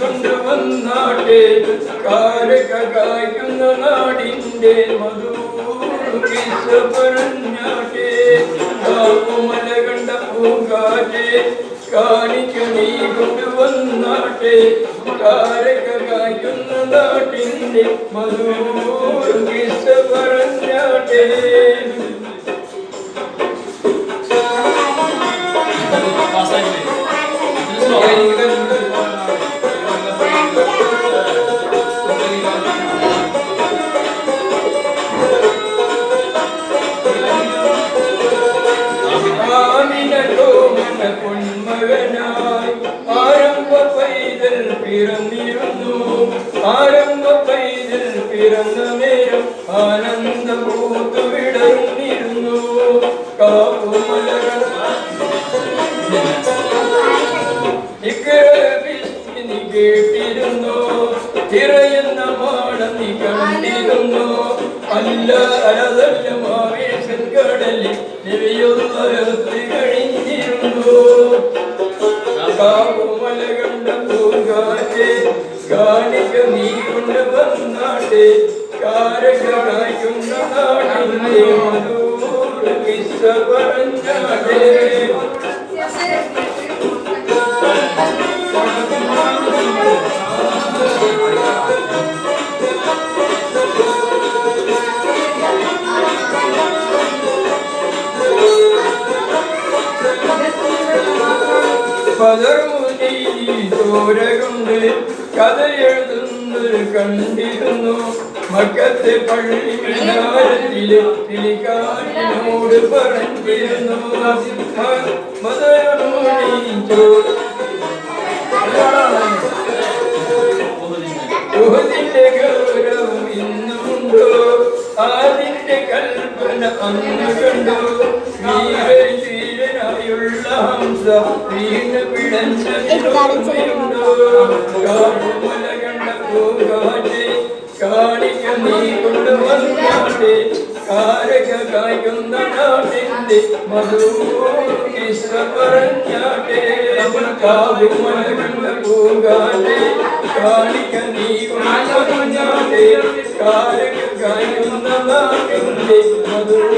കൊണ്ടുവന്നാട്ടെ. കാരക കായ്ക്കുന്ന നാടിന്റെ മധുകിസ പറഞ്ഞാട്ടെ. കാപ്പുമല കണ്ട പൂങ്കാറ്റേ കാണിക്ക നീ കൊണ്ടുവന്നാട്ടെ. കാരക കായ്ക്കുന്ന നാട്ടിന്റെ മധുകിസ പറഞ്ഞാട്ടെ. പൊന്മകനായി ആരംഭ പൈതൽ പിറന്നിരുന്നു. ആരംഭ പൈതൽ പിറന്ന നേരം ആനന്ദ പൂത്തു വിടർന്നിരുന്നു കാപ്പുമലകൾ നീ കേട്ടിരുന്നു. തിറയുന്ന മാടം നീ അല്ല അലതല്ല മാവേശൻ കടലിൽ നിറയൊന്നരത്ത് കഴിഞ്ഞിരുന്നു. കാവുമല കണ്ട കാണിക്ക നീ കൊണ്ടുവന്നാട്ടെ കാരക കായ്ക്കുന്ന നാടിന്റെ മധുര കിസ്സ പറഞ്ഞാട്ടെ. പതർമുനയിൽ ചോരകൊണ്ട് കഥ എഴുതുന്നത് കണ്ടിരുന്നു. മക്കത്തെ പള്ളി മിനാരത്തിലെ കിളിക്കാടിനോട് പറഞ്ഞിരുന്നു. മതർമുനയിൽ ചോര ഉഹദിന്റെ ഗൗരവം ഇന്നുണ്ടോ അതിന്റെ കൽപ്പന അന്ന് കണ്ടോ? ഹംസ വീണ് പിടഞ്ഞുണ്ടോ കാടുമല കണ്ട പൂങ്കാറ്റെ കാണിക്ക നീ കൊണ്ടുവന്നാട്ടെ കാരക കായ്ക്കുന്ന നാട്ടിന്റെ മധുര പറഞ്ഞാട്ടെ കാവുമല കണ്ട പൂങ്കാറ്റെ കാണിക്ക നീ കൊണ്ടുവന്നാട്ടെ കാരക കായ്ക്കുന്ന നാട്ടിന്റെ മധുര